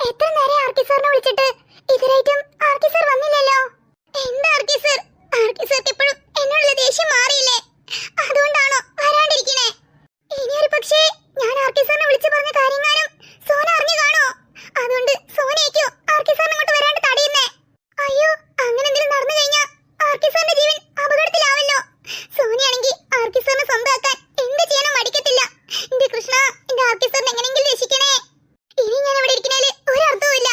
എത്ര നേരം ആർക്കി സാറിനെ വിളിച്ചിട്ട്? ഇതുവരെയായിട്ടും ആർക്കി സാർ വന്നില്ലല്ലോ. എന്താ ആർക്കി സാർ? ആർക്കി സാർക്ക് ഇപ്പോഴും എന്നുള്ള ദേഷ്യം മാറിയില്ലേ? അതുകൊണ്ടാണോ വരാണ്ടിരിക്കണേ? ഇനി പക്ഷേ ഞാൻ ആർക്കി സാറിനെ വിളിച്ചു പറഞ്ഞ കാര്യങ്ങളും സോന അറിഞ്ഞു കാണോ അതുകൊണ്ട് സോനയ്ക്കോ ആർക്കി സാറിനെ അങ്ങോട്ട് വരാണ്ട് തടയുന്നേ അയ്യോ അങ്ങനെ എന്തെങ്കിലും നടന്നു കഴിഞ്ഞാ ആർക്കി സാറിന്റെ ജീവൻ അപകടത്തിലാവല്ലോ സോനിയാണെങ്കിൽ ആർക്കി സാറിനെ സ്വന്തമാക്കാൻ എന്ത് ചെയ്യാനും മടിക്കത്തില്ല എന്റെ കൃഷ്ണ എന്റെ ആർക്കി സാറിനെ എങ്ങനെയെങ്കിലും രക്ഷിക്കണേ ഇനി ഞാൻ ഇവിടെ ഇരിക്കണേൽ ഒരു അർത്ഥവുമില്ല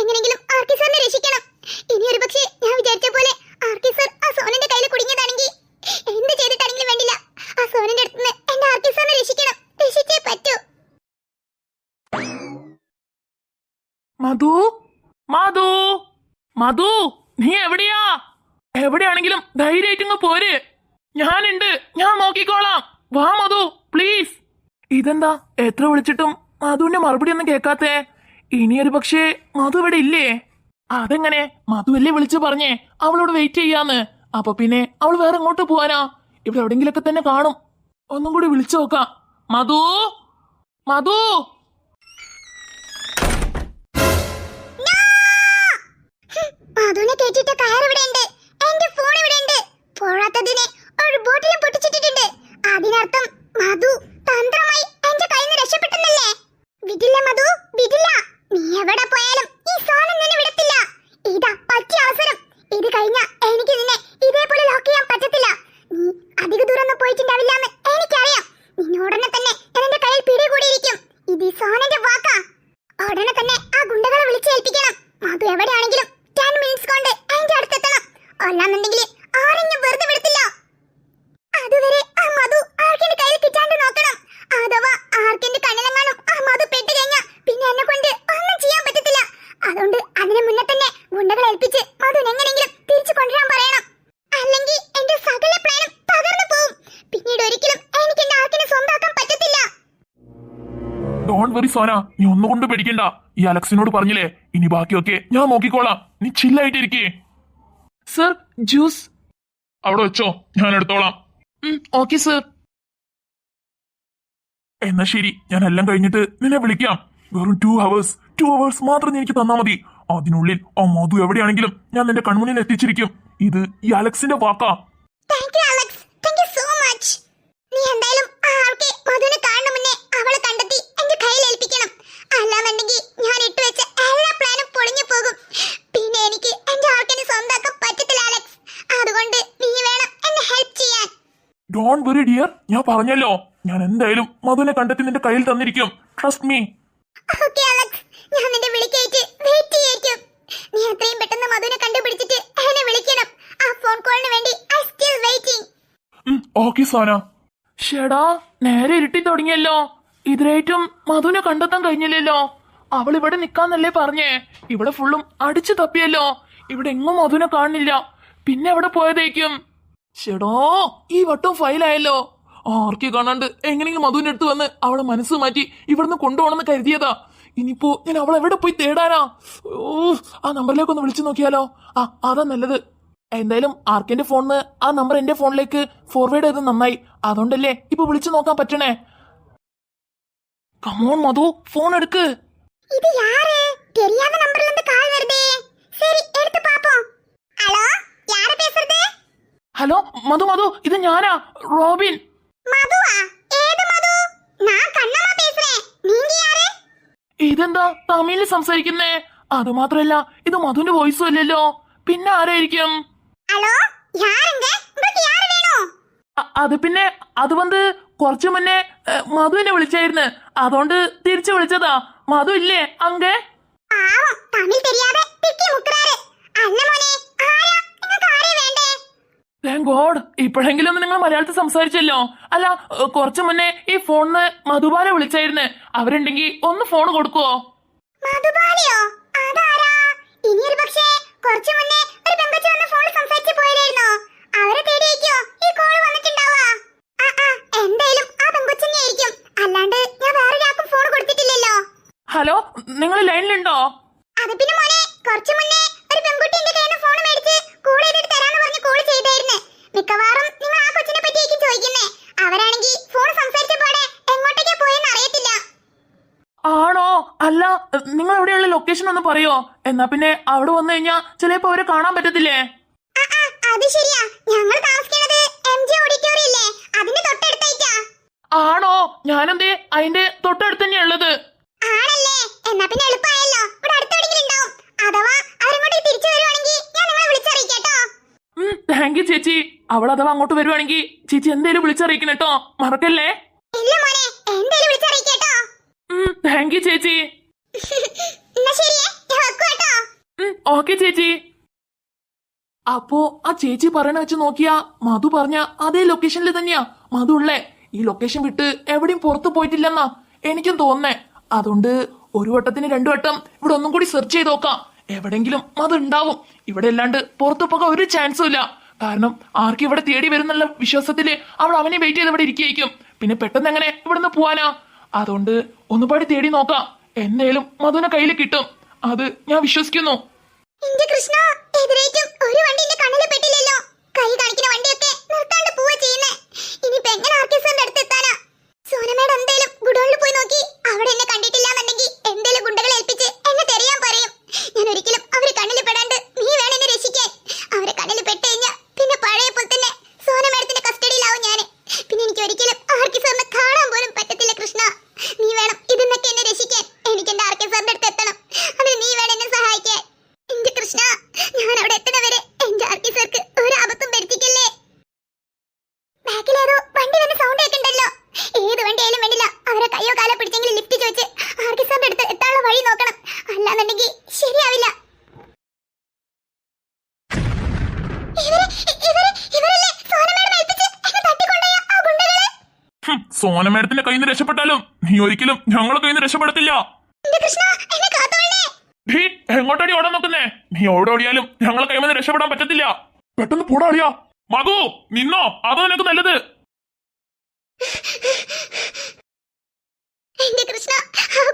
എങ്ങനെയെങ്കിലും ആർക്കി സാറിനെ രക്ഷിക്കണം ഇനി ഒരു പക്ഷേ ഞാൻ വിചാരിച്ച പോലെ ആർക്കി സാർ ആ സോനന്റെ കയ്യിൽ കുടുങ്ങിയതാണെങ്കിൽ എന്ത് ചെയ്തിട്ടാണെങ്കിലും വേണ്ടില്ല ആ സോനന്റെ അടുത്ത് നിന്ന് എന്റെ ആർക്കി സാറിനെ രക്ഷിക്കണം രക്ഷിച്ചേ പറ്റൂ മധു? മധു? മധു നീ എവിടെയാ? എവിടെയാണെങ്കിലും ധൈര്യമായിട്ടിങ്ങ് പോര്. ഞാനുണ്ട്. ഞാൻ നോക്കിക്കോളാം. വാ മധു പ്ലീസ് ഇതെന്താ? എത്ര വിളിച്ചിട്ടും മധുവിന്റെ മറുപടി ഒന്നും കേൾക്കാത്തേ. ഇനി ഒരു പക്ഷേ മധു ഇവിടെ ഇല്ലേ? അതെങ്ങനെ? മധു അല്ലേ വിളിച്ചു പറഞ്ഞേ. അവളോട് വെയിറ്റ് ചെയ്യാന്ന്. അപ്പൊ പിന്നെ അവൾ വേറെ എങ്ങോട്ട് പോവാനാ? ഇവിടെ എവിടെങ്കിലൊക്കെ തന്നെ കാണും. ഒന്നും കൂടി വിളിച്ചു നോക്കാം. മധു? മധു? മധുവിനെ കേട്ടിട്ട് കയർ ഇവിടെ ഉണ്ട് എന്റെ ഫോൺ ഇവിടെ ഉണ്ട് പോഴാത്തതിനെ ഒരു ബോട്ടിലും പൊട്ടിച്ചിട്ടിട്ടുണ്ട്. അതിനർത്ഥം മധു തന്ത്രമായി എന്റെ കയ്യിൽ നിന്ന് രക്ഷപ്പെട്ടെന്നല്ലേ വിടില്ല മധു വിടില്ല നീ എവിടെ പോയാലും ഈ സോനം നിന്നെ വിടത്തില്ല ഇതാ പറ്റിയ അവസരം ഇത് കഴിഞ്ഞ എനിക്ക് നിന്നെ ഇതേപോലെ ലോക്ക് ചെയ്യാൻ പറ്റത്തില്ല നീ അധിക ദൂരം ഒന്നും പോയിട്ടുണ്ടാവില്ലെന്ന് എനിക്കറിയാം നിന്നെ ഉടനെ തന്നെ ഞാൻ എന്റെ കയ്യിൽ പിടികൂടിയിരിക്കും ഇത് ഈ സോനന്റെ വാക്കാ ഉടനെ തന്നെ ആ ഗുണ്ടകളെ വിളിച്ചേൽപ്പിക്കണം മധു എവിടെയാണെങ്കിലും ടെൻ മിനിറ്റ്സ് കൊണ്ട് അതിന്റെ അടുത്തെത്തണം അല്ലാന്നുണ്ടെങ്കിൽ ആരും ഞാൻ വെറുതെ വിടത്തില്ല അതുവരെ ആ മധു ആർക്കിന്റെ കയ്യിൽ കിട്ടാണ്ട് നോക്കണം അഥവാ ആർക്കിന്റെ കണ്ണിലെങ്ങാനും ആ മധു പെട്ട് കഴിഞ്ഞാ പിന്നെ എന്നെ കൊണ്ട് ഒന്നും ചെയ്യാൻ പറ്റത്തില്ല അതുകൊണ്ട് അതിന് മുന്നേ തന്നെ ഗുണ്ടകളെ ഏൽപ്പിച്ച് മധുവിനെ എങ്ങനെയെങ്കിലും തിരിച്ചു കൊണ്ടുവരാൻ പറയണം അല്ലെങ്കിൽ എന്റെ സകല പ്ലാനും തകർന്നു പോവും പിന്നീട് ഒരിക്കലും എനിക്ക് എന്റെ ആർക്കിനെ സ്വന്തമാക്കാൻ പറ്റത്തില്ല ഡോൺ വെറി സോന. നീ ഒന്നുകൊണ്ട് പേടിക്കണ്ട. ഈ അലക്സിനോട് പറഞ്ഞില്ലേ? ഇനി ബാക്കിയൊക്കെ ഞാൻ നോക്കിക്കോളാം. നീ ചില്ലായിട്ടിരിക്കേ. Sir juice. അവിടെ വെച്ചോ. ഞാൻ എടുത്തോളാം. Okay sir. എന്നാ ശരി. ഞാൻ എല്ലാം കഴിഞ്ഞിട്ട് നിന്നെ വിളിക്കാം. വെറും ടു ഹവേഴ്സ് ടു ഹവേഴ്സ് മാത്രം നീ എനിക്ക് തന്നാ മതി. അതിനുള്ളിൽ ആ മധു എവിടെയാണെങ്കിലും ഞാൻ നിന്റെ കൺമുന്നിൽ എത്തിച്ചിരിക്കും. ഇത് ഈ അലക്സിന്റെ വാക്കാ thank you Alex thank you so much നീ എന്തായാലും ആ ആൾക്ക് മധുവിനെ കാണുന്ന മുന്നേ അവളെ കണ്ടെത്തി എന്റെ കയ്യിൽ ഏൽപ്പിക്കണം അല്ലാന്നുണ്ടെങ്കിൽ ഞാൻ ഇട്ടു വെച്ച എല്ലാ പ്ലാനും പൊളിഞ്ഞു പോകും പിന്നെ എനിക്ക് എന്റെ ആൾക്കിനെ സ്വന്തമാക്കാൻ പറ്റത്തില്ല അലക്സ് അതുകൊണ്ട് നീ വേണം എന്നെ ഹെൽപ്പ് ചെയ്യാൻ ഡോൺ വെറി ഡിയർ ഞാൻ പറഞ്ഞല്ലോ. ഞാൻ എന്തായാലും മധുവിനെ കണ്ടെത്തി നിന്റെ കയ്യിൽ തന്നിരിക്കും. ട്രസ്റ്റ് മീ ഞാൻ നിന്റെ വിളിക്കേറ്റ് വെയിറ്റ് ചെയ്യായിരിക്കും നീ എത്രയും പെട്ടെന്ന് മധുവിനെ കണ്ടുപിടിച്ചിട്ട് എന്നെ വിളിക്കണം. ആ ഫോൺ കോളിന് വേണ്ടി I still waiting okay Sona. ഷെടാ നേരെ ഇരുട്ടി തുടങ്ങിയല്ലോ. ഇതിലേറ്റും മധുവിനെ കണ്ടെത്താൻ കഴിഞ്ഞില്ലല്ലോ. അവൾ ഇവിടെ നിക്കാന്നല്ലേ പറഞ്ഞേ. ഇവിടെ ഫുള്ളും അടിച്ചു തപ്പിയല്ലോ. ഇവിടെ എങ്ങും മധുവിനെ കാണില്ല പിന്നെ എവിടെ പോയതേക്കും ഷെടോ ഈ വട്ടം ഫയലായല്ലോ ആർക്കി കാണാണ്ട് എങ്ങനെയെങ്കിലും മധുവിന്റെ അടുത്ത് വന്ന് അവളെ മനസ്സ് മാറ്റി ഇവിടുന്ന് കൊണ്ടുപോകണമെന്ന് കരുതിയതാ ഇനിയിപ്പോ ഞാൻ അവളെ എവിടെ പോയി തേടാനാ ഓ ആ നമ്പറിലേക്ക് ഒന്ന് വിളിച്ചു നോക്കിയാലോ ആ അതാ നല്ലത് എന്തായാലും ആർക്കെന്റെ ഫോണിന്ന് ആ നമ്പർ എന്റെ ഫോണിലേക്ക് ഫോർവേഡ് ചെയ്ത് നന്നായി അതുകൊണ്ടല്ലേ ഇപ്പൊ വിളിച്ചു നോക്കാൻ പറ്റണേ കമോൺ മധു ഫോൺ എടുക്ക് இது யாரு தெரியாத நம்பர்ல இருந்து கால் வருதே ഹലോ മധു മധു ഇത് ഞാനാ റോബിൻ. ഇതെന്താ തമിഴിൽ സംസാരിക്കുന്നേ? അത് മാത്രല്ല ഇത് മധുന്റെ വോയിസും അല്ലല്ലോ. പിന്നെ ആരായിരിക്കും? ഹലോ അത് പിന്നെ അത് വന്ന് കുറച്ചു മുന്നേ മധുവിനെ വിളിച്ചായിരുന്നു. അതുകൊണ്ട് തിരിച്ചു വിളിച്ചതാ. മധു ഇല്ലേ അങ്കേ? ഗോഡ് ഇപ്പോഴെങ്കിലും ഒന്ന് നിങ്ങൾ മലയാളത്തിൽ സംസാരിച്ചല്ലോ. അല്ല കുറച്ചു മുന്നേ ഈ ഫോണിന് മധുബാല വിളിച്ചായിരുന്നു. അവരുണ്ടെങ്കിൽ ഒന്ന് ഫോൺ കൊടുക്കുവോ? മധുബാലയോ? അതാരാ? ഇനി ഒരു പക്ഷേ കുറച്ചു മുന്നേ ഒരു പെങ്കൊച്ചു വന്ന് ഫോണിൽ സംസാരിച്ചു പോയതായിരുന്നോ? അവരെ തേടിയേക്കോ ഈ കോൾ വന്നിട്ടുണ്ടാവാ ആ ആ എന്തായാലും ആ ആയിരിക്കും. അല്ലാണ്ട് ഞാൻ വേറൊരാൾക്കും ഫോൺ കൊടുത്തിട്ടില്ലല്ലോ. ഹലോ നിങ്ങൾ ലൈനിലുണ്ടോ? അത് പിന്നെ മോനെ കുറച്ചു മുന്നേ ഒരു പെൺകുട്ടി എന്റെ കയ്യിൽ ഫോൺ മേടിച്ച് ചെയ്തിട്ട് തരാന്ന് പറഞ്ഞ് കോൾ ചെയ്തായിരുന്നു മിക്കവാറും നിങ്ങൾ ആ കൊച്ചിനെ പറ്റിയായിരിക്കും ചോദിക്കുന്നേ. അവരാണെങ്കിൽ ഫോൺ സംസാരിച്ച പാടെ എങ്ങോട്ടേക്കാ പോയെന്ന് അറിയത്തില്ല. ആണോ? അല്ല നിങ്ങൾ എവിടെയുള്ള ലൊക്കേഷൻ ഒന്ന് പറയോ? എന്നാ പിന്നെ അവിടെ വന്നു കഴിഞ്ഞാ ചിലപ്പോ അവരെ കാണാൻ പറ്റത്തില്ലേ? അത് ശരിയാ. ഞങ്ങൾ താമസിക്കുന്നത് എം ജി ഓഡിറ്റോറിയം ഇല്ലേ അതിന്റെ തൊട്ടടുത്തായിട്ടാ. ആണോ? ഞാനെന്തേ അതിന്റെ തൊട്ടടുത്ത് തന്നെയാ ഉള്ളത് ആണല്ലേ എന്നാ പിന്നെ എളുപ്പമായല്ലോ ഇവിടെ അടുത്തെവിടെയെങ്കിലും ഉണ്ടാവും അഥവാ അവരങ്ങോട്ട് തിരിച്ചു വരുവാണെങ്കിൽ ഞാൻ നിങ്ങളെ വിളിച്ചറിയിക്കാട്ടോ താങ്ക് യു ചേച്ചി അവൾ അഥവാ അങ്ങോട്ട് വരുവാണെങ്കിൽ ചേച്ചി എന്തേലും വിളിച്ചറിയിക്കണം കേട്ടോ മറക്കല്ലേ? താങ്ക് യു ചേച്ചി. ഓക്കെ ചേച്ചി. അപ്പോ ആ ചേച്ചി പറയണ വെച്ച് നോക്കിയാ മധു പറഞ്ഞ അതേ ലൊക്കേഷനിൽ തന്നെയാ. മധു ഉള്ളേ ഈ ലൊക്കേഷൻ വിട്ട് എവിടെയും പുറത്തു പോയിട്ടില്ലെന്നാ എനിക്കും തോന്നേ അതുകൊണ്ട് ഒരു വട്ടത്തിന് രണ്ടു വട്ടം ഇവിടെ ഒന്നും കൂടി സെർച്ച് ചെയ്ത് നോക്കാം. എവിടെങ്കിലും മധു ഉണ്ടാവും. ഇവിടെ അല്ലാണ്ട് പുറത്തു പോകാൻ ഒരു ചാൻസും ഇല്ല. കാരണം ആർക്കും ഇവിടെ തേടി വരുന്നുള്ള വിശ്വാസത്തിൽ? അവൾ അവനെ വെയിറ്റ് ചെയ്ത് ഇവിടെ ഇരിക്കുകയായിരിക്കും പിന്നെ പെട്ടെന്ന് എങ്ങനെ ഇവിടുന്ന് പോവാനാ? അതുകൊണ്ട് ഒന്നുപാടി തേടി നോക്കാം. എന്നേലും മധുവിനെ കയ്യിൽ കിട്ടും. അത് ഞാൻ വിശ്വസിക്കുന്നു. എന്റെ കൃഷ്ണ എതിരേറ്റും ഒരു കൈ വണ്ടിയൊക്കെ നിർത്താണ്ട് പോവാ ചെയ്യുന്നേ എത്താനാ സോനമേട് എന്തേലും ഗുഡോണിൽ പോയി നോക്കി അവിടെ എന്നെ കണ്ടിട്ടില്ലാന്നുണ്ടെങ്കിൽ എന്തേലും ഗുണ്ടകളെ ഏൽപ്പിച്ച് എന്നെ തെരയാൻ പറയും ഞാൻ ഒരിക്കലും അവർ കണ്ണിൽ പെടാണ്ട് നീ വേണം എന്നെ രക്ഷിക്കാൻ അവരെ കണ്ണിൽ പെട്ട് കഴിഞ്ഞാ പിന്നെ പഴയ പോലെ തന്നെ സോനമേടത്തിന്റെ കസ്റ്റഡിയിലാവും ഞാൻ പിന്നെ എനിക്ക് ഒരിക്കലും ആർക്കി സാറിനെ കാണാൻ പോലും പറ്റത്തില്ല കൃഷ്ണ നീ വേണം ഇതിന്നൊക്കെ എന്നെ രക്ഷിക്കാൻ എനിക്ക് എന്റെ ആർക്കി സാറിന്റെ അടുത്ത് എത്തണം അതിന് നീ വേണം എന്നെ സഹായിക്കാൻ എന്റെ കൃഷ്ണ ഞാൻ അവിടെ എത്തുന്നവരെ എന്റെ ആർക്കി സാർക്ക് ഒരു ആപത്തും വരുത്തിക്കല്ലേ ബാക്കിലേതോ വണ്ടി തന്നെ സൗണ്ട് കേൾക്കണ്ടല്ലോ ഏത് വണ്ടിയായാലും വേണ്ടില്ല അവരെ കയ്യോ കാലോ പിടിച്ചെങ്കിലും ലിഫ്റ്റ് ചോദിച്ച് ആർക്കി സാറിന്റെ അടുത്ത് എത്താനുള്ള വഴി നോക്കണം അല്ലാന്നുണ്ടെങ്കിൽ ശരിയാവില്ല ഇവരെ ഇവരെ ഇവരല്ലേ സോനമേടം ഏൽപ്പിച്ച് എന്നെ തട്ടിക്കൊണ്ടുപോയ ആ ഗുണ്ടകൾ ഹും, സോന മേഡത്തിന്റെ കയ്യിൽ നിന്ന് രക്ഷപ്പെട്ടാലും നീ ഒരിക്കലും ഞങ്ങളെ കയ്യിൽ നിന്ന് രക്ഷപ്പെടത്തില്ല. നീ എങ്ങോട്ടടി ഓടാൻ നോക്കുന്നേ? നീ എവിടെ ഓടിയാലും ഞങ്ങളെ കയ്യിൽ നിന്ന് രക്ഷപ്പെടാൻ പറ്റത്തില്ല. പെട്ടെന്ന് പോടാളിയാ മകു നിന്നോ? അതോ നിനക്ക് നല്ലത്. എന്റെ കൃഷ്ണ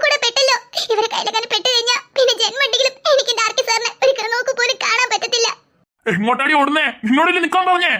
കൂടെ പെട്ടല്ലോ. ഇവരെ കയ്യിലെങ്ങനെ പെട്ട് കഴിഞ്ഞാ പിന്നെ ജന്മണ്ടെങ്കിലും എനിക്ക് ഡാർക്കി സാറിനെ ഒരിക്കൽ നോക്ക് പോലും കാണാൻ പറ്റത്തില്ല. എങ്ങോട്ടടി ഓടുന്നേ? നിന്നോടല്ലേ നിക്കാൻ പറഞ്ഞേ?